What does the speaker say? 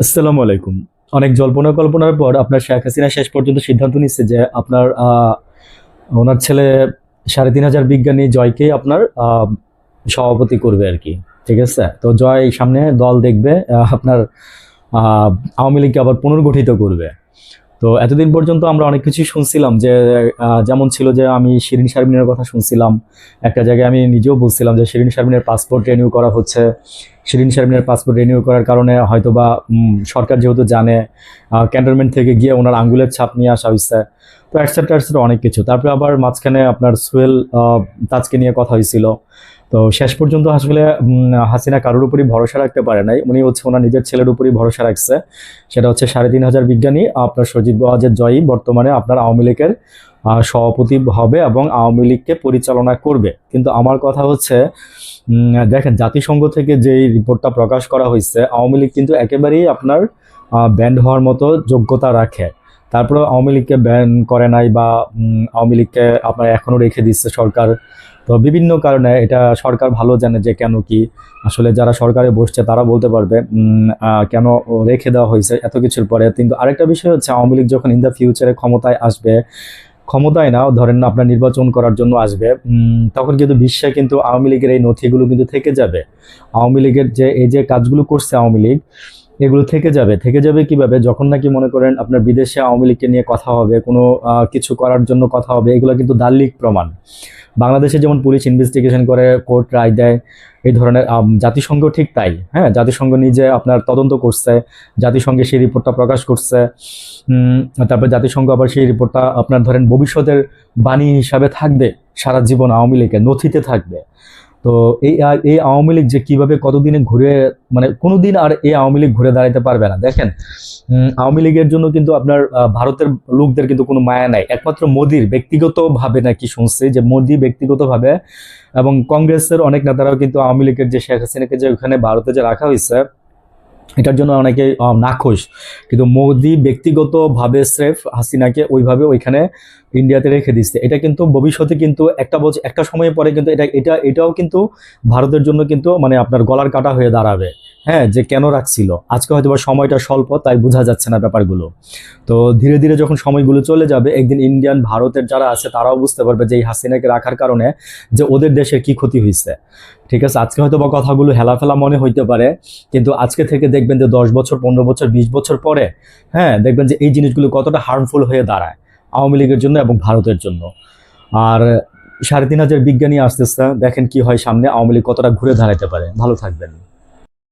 আসসালামু আলাইকুম। অনেক জল্পনা কল্পনার পর আপনার শেখ হাসিনা শেষ পর্যন্ত সিদ্ধান্ত নিচ্ছে যে আপনার ওনার ছেলে সাড়ে তিন হাজার বিজ্ঞানী জয়কেই আপনার সভাপতি করবে আর কি। ঠিক আছে? তো জয় সামনে দল দেখবে আপনার আওয়ামী লীগকে আবার পুনর্গঠিত করবে। তো এতদিন পর্যন্ত আমরা অনেক কিছুই শুনছিলাম যে যেমন ছিল যে আমি শিরিন শারমিনের কথা শুনছিলাম। একটা জায়গায় আমি নিজেও বলছিলাম যে শিরিন শারমিনের পাসপোর্ট রিনিউ করা হচ্ছে। শিরিন শারমিনের পাসপোর্ট রিনিউ করার কারণে হয়তোবা উম, সরকার যেহেতু জানে ক্যান্টনমেন্ট থেকে গিয়ে ওনার আঙ্গুলের ছাপ নিয়ে আসা হয়েছে তো অ্যাটসেপ্টা অ্যাটসেপ্টা অনেক কিছু। তারপরে আবার মাঝখানে আপনার সুয়েল তাজকে নিয়ে কথা হয়েছিল তো শেষ পর্যন্ত আসলে হাসিনা কারোর উপরই ভরসা রাখতে পারে নাই। উনি হচ্ছে ওনার নিজের ছেলের উপরই ভরসা রাখছে। সেটা হচ্ছে সাড়ে তিন হাজার বিজ্ঞানী আপনার সজীব ওয়াজের জয়ী বর্তমানে আপনার আওয়ামী লীগের সভাপতি হবে এবং আওয়ামী লীগকে পরিচালনা করবে। কিন্তু আমার কথা হচ্ছে দেখেন, জাতিসংঘ থেকে যেই রিপোর্টটা প্রকাশ করা হয়েছে, আওয়ামী লীগ কিন্তু একেবারেই আপনার ব্যান্ড হওয়ার মতো যোগ্যতা রাখে। তারপরে আওয়ামী লীগকে ব্যান করে নাই বা আওয়ামী লীগকে আপনার এখনও রেখে দিচ্ছে সরকার। তো বিভিন্ন কারণে এটা সরকার ভালো জানে যে কেন কি। আসলে যারা সরকারে বসছে, তারা বলতে পারবে কেন রেখে দেওয়া হয়েছে এত কিছুর পরে। কিন্তু আরেকটা বিষয় হচ্ছে, আওয়ামী লীগ যখন ইন দ্য ফিউচারে ক্ষমতায় আসবে ক্ষমতায় না ধরেন না আপনার নির্বাচন করার জন্য আসবে তখন কিন্তু বিশ্বে কিন্তু আওয়ামী লীগের এই নথিগুলো কিন্তু থেকে যাবে। আওয়ামী লীগের যে, এই যে কাজগুলো করছে আওয়ামী লীগ এগুলো থেকে যাবে। থেকে যাবে কীভাবে? যখন নাকি মনে করেন আপনার বিদেশে আওয়ামী লীগকে নিয়ে কথা হবে, কোনো কিছু করার জন্য কথা হবে, এগুলো কিন্তু দাল্লিক প্রমাণ। বাংলাদেশে যেমন পুলিশ ইনভেস্টিগেশন করে, কোর্ট রায় দেয়, এই ধরনের জাতিসংঘ ঠিক তাই হ্যাঁ? জাতিসংঘ নিজে আপনার তদন্ত করছে, জাতিসংঘে সেই রিপোর্টটা প্রকাশ করছে তারপর জাতিসংঘ আবার সেই রিপোর্টটা আপনার ধরেন ভবিষ্যতের বাণী হিসাবে থাকবে, সারা জীবন আওয়ামী লীগের নথিতে থাকবে। তো এই এই আওয়ামী লীগ যে কীভাবে কতদিনে ঘুরে মানে কোনোদিন আর এই আওয়ামী লীগ ঘুরে দাঁড়াতে পারবে না। দেখেন আওয়ামী লীগের জন্য কিন্তু আপনার ভারতের লোকদের কিন্তু কোনো মায়া নাই। একমাত্র মোদির ব্যক্তিগতভাবে নাকি শুনছে যে মোদি ব্যক্তিগতভাবে এবং কংগ্রেসের অনেক নেতারাও কিন্তু আওয়ামী লীগের যে শেখ হাসিনাকে যে ওখানে ভারতে যে রাখা হয়েছে এটার জন্য অনেকে নাখোশ। কিন্তু মোদি ব্যক্তিগতভাবে স্রেফ হাসিনাকে ওইভাবে ওইখানে ইন্ডিয়াতে রেখে দিচ্ছে এটা কিন্তু ভবিষ্যতে কিন্তু একটা বছর একটা সময় পরে কিন্তু এটা এটা, এটাও কিন্তু ভারতের জন্য কিন্তু মানে আপনার গলার কাটা হয়ে দাঁড়াবে। হ্যাঁ যে কেন রাখছিল? আজকে হয়তো বা সময়টা স্বল্প, তাই বোঝা যাচ্ছে না ব্যাপারগুলো। তো ধীরে ধীরে যখন সময়গুলো চলে যাবে, একদিন ইন্ডিয়ান, ভারতের যারা আছে, তারাও বুঝতে পারবে যে এই হাসিনাকে রাখার কারণে যে ওদের দেশের কি ক্ষতি হয়েছে ঠিক আছে, আজকে হয়তো বা কথাগুলো হেলাফেলা মনে হইতে পারে, কিন্তু আজকে থেকে দেখবেন যে দশ বছর, পনেরো বছর, বিশ বছর পরে হ্যাঁ দেখবেন যে এই জিনিসগুলো কতটা হার্মফুল হয়ে দাঁড়ায় আওয়ামী লীগের জন্য এবং ভারতের জন্য। আর সাড়ে তিন হাজার বিজ্ঞানী আসতেছে, দেখেন কি হয় সামনে, আওয়ামী লীগ কতটা ঘুরে দাঁড়াতে পারে। ভালো থাকবেন।